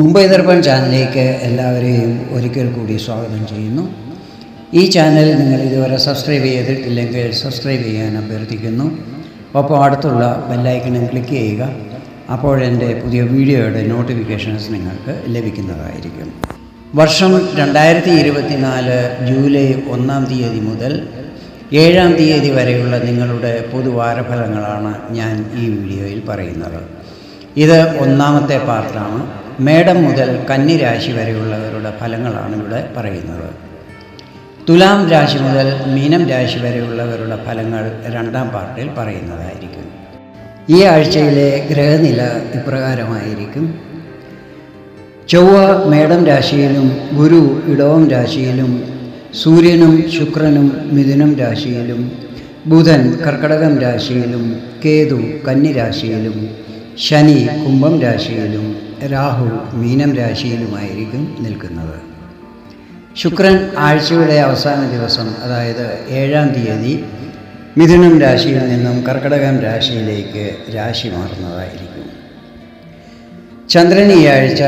മുംബൈ ദർപ്പൺ ചാനലിലേക്ക് എല്ലാവരെയും ഒരിക്കൽ കൂടി സ്വാഗതം ചെയ്യുന്നു. ഈ ചാനൽ നിങ്ങൾ ഇതുവരെ സബ്സ്ക്രൈബ് ചെയ്തിട്ടില്ലെങ്കിൽ സബ്സ്ക്രൈബ് ചെയ്യാൻ അഭ്യർത്ഥിക്കുന്നു. ഒപ്പം അടുത്തുള്ള ബെല്ലൈക്കണും ക്ലിക്ക് ചെയ്യുക. അപ്പോഴെന്റെ പുതിയ വീഡിയോയുടെ നോട്ടിഫിക്കേഷൻസ് നിങ്ങൾക്ക് ലഭിക്കുന്നതായിരിക്കും. വർഷം രണ്ടായിരത്തി ഇരുപത്തിനാല് ജൂലൈ ഒന്നാം തീയതി മുതൽ ഏഴാം തീയതി വരെയുള്ള നിങ്ങളുടെ പൊതുവാരഫലങ്ങളാണ് ഞാൻ ഈ വീഡിയോയിൽ പറയുന്നത്. ഇത് ഒന്നാമത്തെ പാർട്ടാണ്. മേടം മുതൽ കന്നിരാശി വരെയുള്ളവരുടെ ഫലങ്ങളാണ് ഇവിടെ പറയുന്നത്. തുലാം രാശി മുതൽ മീനം രാശി വരെയുള്ളവരുടെ ഫലങ്ങൾ രണ്ടാം പാർട്ടിൽ പറയുന്നതായിരിക്കും. ഈ ആഴ്ചയിലെ ഗ്രഹനില ഇപ്രകാരമായിരിക്കും. ചൊവ്വ മേടം രാശിയിലും ഗുരു ഇടവം രാശിയിലും സൂര്യനും ശുക്രനും മിഥുനം രാശിയിലും ബുധൻ കർക്കടകം രാശിയിലും കേതു കന്നിരാശിയിലും ശനി കുംഭം രാശിയിലും രാഹു മീനം രാശിയിലുമായിരിക്കും നിൽക്കുന്നത്. ശുക്രൻ ആഴ്ചയുടെ അവസാന ദിവസം അതായത് ഏഴാം തീയതി മിഥുനം രാശിയിൽ നിന്നും കർക്കടകം രാശിയിലേക്ക് രാശി മാറുന്നതായിരിക്കും. ചന്ദ്രൻ ഈ ആഴ്ച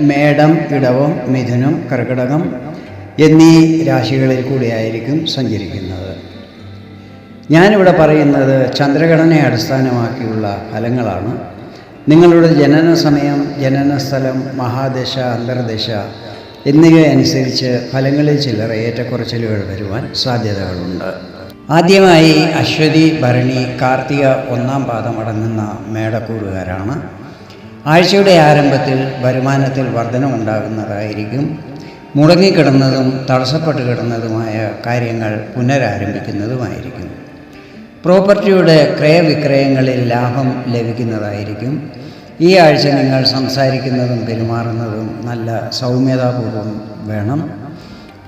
മേടം ഇടവം മിഥുനം കർക്കടകം എന്നീ രാശികളിൽ കൂടിയായിരിക്കും സഞ്ചരിക്കുന്നത്. ഞാനിവിടെ പറയുന്നത് ചന്ദ്രഘടനയെ അടിസ്ഥാനമാക്കിയുള്ള ഫലങ്ങളാണ്. നിങ്ങളുടെ ജനന സമയം ജനന സ്ഥലം മഹാദശ അന്തർദശ എന്നിവയനുസരിച്ച് ഫലങ്ങളിൽ ചിലർ ഏറ്റക്കുറച്ചിലുകൾ വരുവാൻ സാധ്യതകളുണ്ട്. ആദ്യമായി അശ്വതി ഭരണി കാർത്തിക ഒന്നാം പാദം അടങ്ങുന്ന മേടക്കൂറുകാരാണ്. ആഴ്ചയുടെ ആരംഭത്തിൽ വരുമാനത്തിൽ വർധനമുണ്ടാകുന്നതായിരിക്കും. മുടങ്ങിക്കിടന്നതും തടസ്സപ്പെട്ട് കിടന്നതുമായ കാര്യങ്ങൾ പുനരാരംഭിക്കുന്നതുമായിരിക്കും. പ്രോപ്പർട്ടിയുടെ ക്രയവിക്രയങ്ങളിൽ ലാഭം ലഭിക്കുന്നതായിരിക്കും. ഈ ആഴ്ച നിങ്ങൾ സംസാരിക്കുന്നതും പെരുമാറുന്നതും നല്ല സൗമ്യതാപൂർവം വേണം.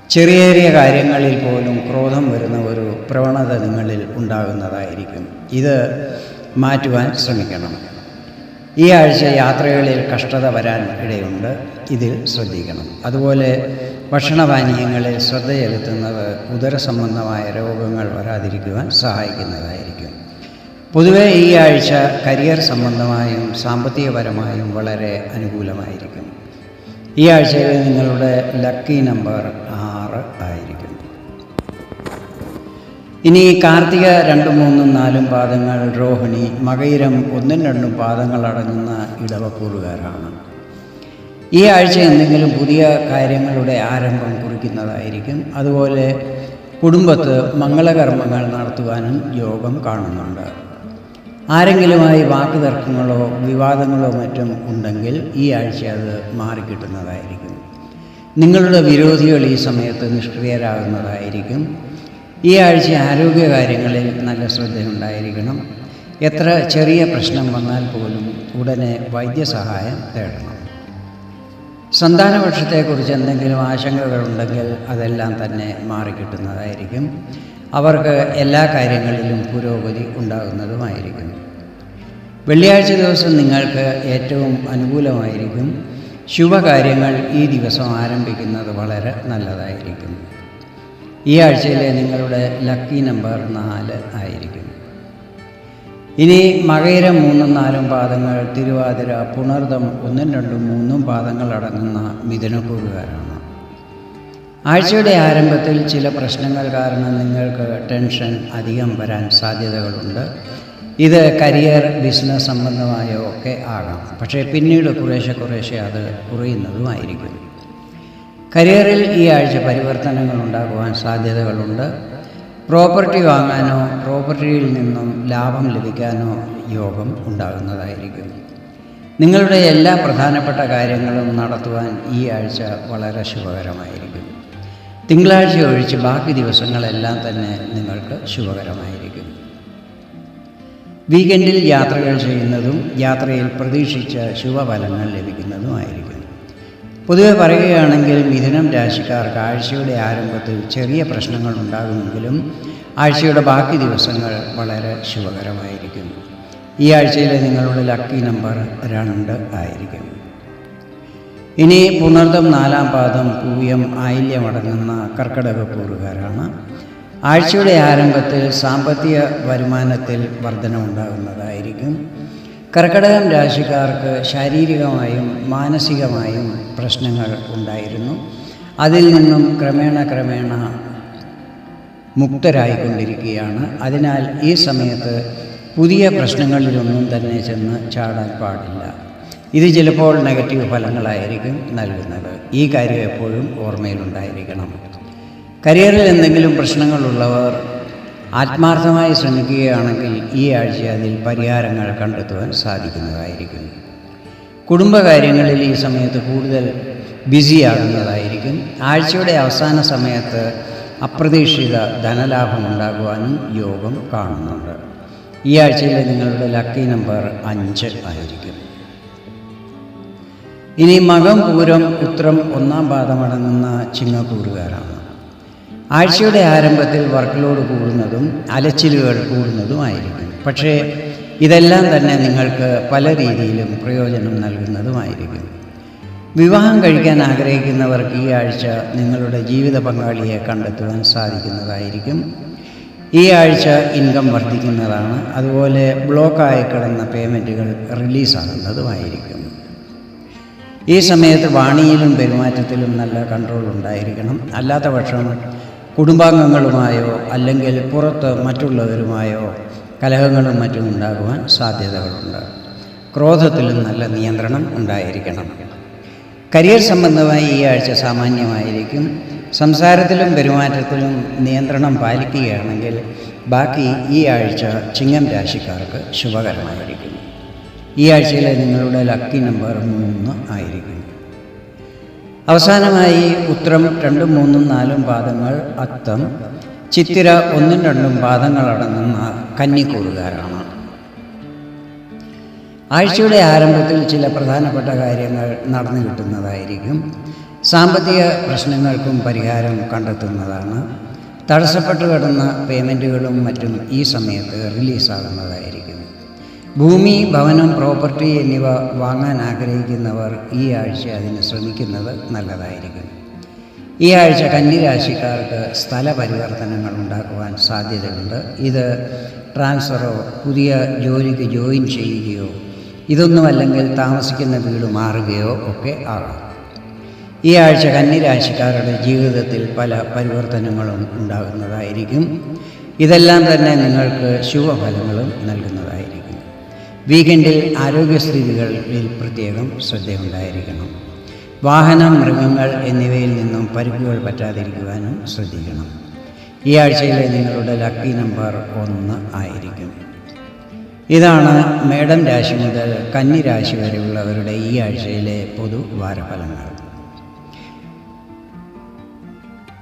ചെറിയ ചെറിയ കാര്യങ്ങളിൽ പോലും ക്രോധം വരുന്ന ഒരു പ്രവണത നിങ്ങളിൽ ഉണ്ടാകുന്നതായിരിക്കും. ഇത് മാറ്റുവാൻ ശ്രമിക്കണം. ഈ ആഴ്ച യാത്രകളിൽ കഷ്ടത വരാൻ ഇടയുണ്ട്. ഇതിൽ ശ്രദ്ധിക്കണം. അതുപോലെ ഭക്ഷണപാനീയങ്ങളിൽ ശ്രദ്ധ ചെലുത്തുന്നത് ഉദര സംബന്ധമായ രോഗങ്ങൾ വരാതിരിക്കുവാൻ സഹായിക്കുന്നതായിരിക്കും. പൊതുവെ ഈ ആഴ്ച കരിയർ സംബന്ധമായും സാമ്പത്തികപരമായും വളരെ അനുകൂലമായിരിക്കും. ഈ ആഴ്ചയിൽ നിങ്ങളുടെ ലക്കി നമ്പർ ആറ് ആയിരിക്കും. ഇനി കാർത്തിക രണ്ടും മൂന്നും നാലും പാദങ്ങൾ രോഹിണി മകയിരം ഒന്നും രണ്ടും പാദങ്ങൾ അടങ്ങുന്ന ഇടവക്കൂറുകാരാണ് ഈ ആഴ്ച എന്തെങ്കിലും പുതിയ കാര്യങ്ങളുടെ ആരംഭം കുറിക്കുന്നതായിരിക്കും. അതുപോലെ കുടുംബത്ത് മംഗളകർമ്മങ്ങൾ നടത്തുവാനും യോഗം കാണുന്നുണ്ട്. ആരെങ്കിലുമായി വാക്ക് തർക്കങ്ങളോ വിവാദങ്ങളോ മറ്റും ഉണ്ടെങ്കിൽ ഈ ആഴ്ച അത് മാറിക്കിട്ടുന്നതായിരിക്കും. നിങ്ങളുടെ വിരോധികൾ ഈ സമയത്ത് നിഷ്ക്രിയരാകുന്നതായിരിക്കും. ഈ ആഴ്ച ആരോഗ്യകാര്യങ്ങളിൽ നല്ല ശ്രദ്ധയുണ്ടായിരിക്കണം. എത്ര ചെറിയ പ്രശ്നം വന്നാൽ പോലും ഉടനെ വൈദ്യസഹായം തേടണം. സന്താനപക്ഷത്തെക്കുറിച്ച് എന്തെങ്കിലും ആശങ്കകളുണ്ടെങ്കിൽ അതെല്ലാം തന്നെ മാറിക്കിട്ടുന്നതായിരിക്കും. അവർക്ക് എല്ലാ കാര്യങ്ങളിലും പുരോഗതി ഉണ്ടാകുന്നതുമായിരിക്കും. വെള്ളിയാഴ്ച ദിവസം നിങ്ങൾക്ക് ഏറ്റവും അനുകൂലമായിരിക്കും. ശുഭകാര്യങ്ങൾ ഈ ദിവസം ആരംഭിക്കുന്നത് വളരെ നല്ലതായിരിക്കും. ഈ ആഴ്ചയിലെ നിങ്ങളുടെ ലക്കി നമ്പർ നാല് ആയിരിക്കും. ഇനി മകയിര മൂന്നും നാലും പാദങ്ങൾ തിരുവാതിര പുണർതം ഒന്നും രണ്ടും മൂന്നും പാദങ്ങൾ അടങ്ങുന്ന മിഥുനക്കൂറുകാരാണ്. ആഴ്ചയുടെ ആരംഭത്തിൽ ചില പ്രശ്നങ്ങൾ കാരണം നിങ്ങൾക്ക് ടെൻഷൻ അധികം വരാൻ സാധ്യതകളുണ്ട്. ഇത് കരിയർ ബിസിനസ് സംബന്ധമായോ ഒക്കെ ആകാം. പക്ഷേ പിന്നീട് കുറേശ്ശെ കുറേശ്ശെ അത് കുറയുന്നതുമായിരിക്കും. കരിയറിൽ ഈ ആഴ്ച പരിവർത്തനങ്ങൾ ഉണ്ടാകുവാൻ സാധ്യതകളുണ്ട്. പ്രോപ്പർട്ടി വാങ്ങാനോ പ്രോപ്പർട്ടിയിൽ നിന്നും ലാഭം ലഭിക്കാനോ യോഗം ഉണ്ടാകുന്നതായിരിക്കും. നിങ്ങളുടെ എല്ലാ പ്രധാനപ്പെട്ട കാര്യങ്ങളും നടത്തുവാൻ ഈ ആഴ്ച വളരെ ശുഭകരമായിരിക്കും. തിങ്കളാഴ്ച ഒഴിച്ച് ബാക്കി ദിവസങ്ങളെല്ലാം തന്നെ നിങ്ങൾക്ക് ശുഭകരമായിരിക്കും. വീക്കെൻഡിൽ യാത്രകൾ ചെയ്യുന്നതും യാത്രയിൽ പ്രതീക്ഷിച്ച ശുഭഫലങ്ങൾ ലഭിക്കുന്നതുമായിരിക്കും. പൊതുവെ പറയുകയാണെങ്കിൽ മിഥുനം രാശിക്കാർക്ക് ആഴ്ചയുടെ ആരംഭത്തിൽ ചെറിയ പ്രശ്നങ്ങൾ ഉണ്ടാകുമെങ്കിലും ആഴ്ചയുടെ ബാക്കി ദിവസങ്ങൾ വളരെ ശുഭകരമായിരിക്കും. ഈ ആഴ്ചയിലെ നിങ്ങളുടെ ലക്കി നമ്പർ രണ്ട് ആയിരിക്കും. ഇനി പുണർദം നാലാം പാദം പൂയം ആയില്യമടങ്ങുന്ന കർക്കിടകക്കൂറുകാരാണ് ആഴ്ചയുടെ ആരംഭത്തിൽ സാമ്പത്തിക വരുമാനത്തിൽ വർധനമുണ്ടാകുന്നതായിരിക്കും കർക്കടകം രാശിക്കാർക്ക് ശാരീരികമായും മാനസികമായും പ്രശ്നങ്ങൾ ഉണ്ടായിരുന്നു. അതിൽ നിന്നും ക്രമേണ ക്രമേണ മുക്തരായിക്കൊണ്ടിരിക്കുകയാണ്. അതിനാൽ ഈ സമയത്ത് പുതിയ പ്രശ്നങ്ങളിലൊന്നും തന്നെ ചെന്ന് ചാടാൻ പാടില്ല. ഇത് ചിലപ്പോൾ നെഗറ്റീവ് ഫലങ്ങളായിരിക്കും നൽകുന്നത്. ഈ കാര്യം എപ്പോഴും ഓർമ്മയിലുണ്ടായിരിക്കണം. കരിയറിൽ എന്തെങ്കിലും പ്രശ്നങ്ങളുള്ളവർ ആത്മാർത്ഥമായി ശ്രമിക്കുകയാണെങ്കിൽ ഈ ആഴ്ച അതിൽ പരിഹാരങ്ങൾ കണ്ടെത്തുവാൻ സാധിക്കുന്നതായിരിക്കും. കുടുംബകാര്യങ്ങളിൽ ഈ സമയത്ത് കൂടുതൽ ബിസിയാകുന്നതായിരിക്കും. ആഴ്ചയുടെ അവസാന സമയത്ത് അപ്രതീക്ഷിത ധനലാഭം ഉണ്ടാകുവാനും യോഗം കാണുന്നുണ്ട്. ഈ ആഴ്ചയിലെ നിങ്ങളുടെ ലക്കി നമ്പർ അഞ്ച് ആയിരിക്കും. ഇനി മകം പൂരം ഉത്രം ഒന്നാം പാദമടങ്ങുന്ന ചിങ്ങക്കൂറുകാരാണ്. ആഴ്ചയുടെ ആരംഭത്തിൽ വർക്ക് ലോഡ് കൂടുന്നതും അലച്ചിലുകൾ കൂടുന്നതുമായിരിക്കും പക്ഷേ ഇതെല്ലാം തന്നെ നിങ്ങൾക്ക് പല രീതിയിലും പ്രയോജനം നൽകുന്നതുമായിരിക്കും. വിവാഹം കഴിക്കാൻ ആഗ്രഹിക്കുന്നവർക്ക് ഈ ആഴ്ച നിങ്ങളുടെ ജീവിത പങ്കാളിയെ കണ്ടെത്തുവാൻ സാധിക്കുന്നതായിരിക്കും. ഈ ആഴ്ച ഇൻകം വർദ്ധിക്കുന്നതാണ്. അതുപോലെ ബ്ലോക്കായി കിടന്ന പേയ്മെന്റുകൾ റിലീസാകുന്നതുമായിരിക്കും. ഈ സമയത്ത് വാണിയിലും പെരുമാറ്റത്തിലും നല്ല കൺട്രോൾ ഉണ്ടായിരിക്കണം. അല്ലാത്ത പക്ഷം കുടുംബാംഗങ്ങളുമായോ അല്ലെങ്കിൽ പുറത്ത് മറ്റുള്ളവരുമായോ കലഹങ്ങളും മറ്റും ഉണ്ടാകുവാൻ സാധ്യതകളുണ്ട്. ക്രോധത്തിലും നല്ല നിയന്ത്രണം ഉണ്ടായിരിക്കണം. കരിയർ സംബന്ധമായി ഈ ആഴ്ച സാമാന്യമായിരിക്കും. സംസാരത്തിലും പെരുമാറ്റത്തിലും നിയന്ത്രണം പാലിക്കുകയാണെങ്കിൽ ബാക്കി ഈ ആഴ്ച ചിങ്ങം രാശിക്കാർക്ക് ശുഭകരമായിരിക്കും. ഈ ആഴ്ചയിലെ നിങ്ങളുടെ ലക്കി നമ്പർ മൂന്ന് ആയിരിക്കും. അവസാനമായി ഉത്രം രണ്ടും മൂന്നും നാലും പാദങ്ങൾ അത്തം. ചിത്തിര ഒന്നും രണ്ടും പാദങ്ങൾ അടങ്ങുന്ന കന്നിക്കൂറുകാരാണ്. ആഴ്ചയുടെ ആരംഭത്തിൽ ചില പ്രധാനപ്പെട്ട കാര്യങ്ങൾ നടന്നു കിട്ടുന്നതായിരിക്കും. സാമ്പത്തിക പ്രശ്നങ്ങൾക്കും പരിഹാരം കണ്ടെത്തുന്നതാണ്. തടസ്സപ്പെട്ടു കിടന്ന പേയ്മെന്റുകളും മറ്റും ഈ സമയത്ത് റിലീസാകുന്നതായിരിക്കും. ഭൂമി ഭവനം പ്രോപ്പർട്ടി എന്നിവ വാങ്ങാൻ ആഗ്രഹിക്കുന്നവർ ഈ ആഴ്ച അതിന് ശ്രമിക്കുന്നത് നല്ലതായിരിക്കും. ഈ ആഴ്ച കന്നിരാശിക്കാർക്ക് സ്ഥല പരിവർത്തനങ്ങൾ ഉണ്ടാക്കുവാൻ സാധ്യതയുണ്ട്. ഇത് ട്രാൻസ്ഫറോ പുതിയ ജോലിക്ക് ജോയിൻ ചെയ്യുകയോ ഇതൊന്നുമല്ലെങ്കിൽ താമസിക്കുന്ന വീട് മാറുകയോ ഒക്കെ ആകാം. ഈ ആഴ്ച കന്നിരാശിക്കാരുടെ ജീവിതത്തിൽ പല പരിവർത്തനങ്ങളും ഉണ്ടാകുന്നതായിരിക്കും. ഇതെല്ലാം തന്നെ നിങ്ങൾക്ക് ശുഭഫലങ്ങളും നൽകുന്നതായിരിക്കും. വീക്കെൻഡിൽ ആരോഗ്യസ്ഥിതികളിൽ പ്രത്യേകം ശ്രദ്ധയുണ്ടായിരിക്കണം. വാഹനം മൃഗങ്ങൾ എന്നിവയിൽ നിന്നും പരിക്കുകൾ പറ്റാതിരിക്കുവാനും ശ്രദ്ധിക്കണം. ഈ ആഴ്ചയിലെ നിങ്ങളുടെ ലക്കി നമ്പർ ഒന്ന് ആയിരിക്കും. ഇതാണ് മേടം രാശി മുതൽ കന്നി രാശി വരെയുള്ളവരുടെ ഈ ആഴ്ചയിലെ പൊതു വാരഫലങ്ങൾ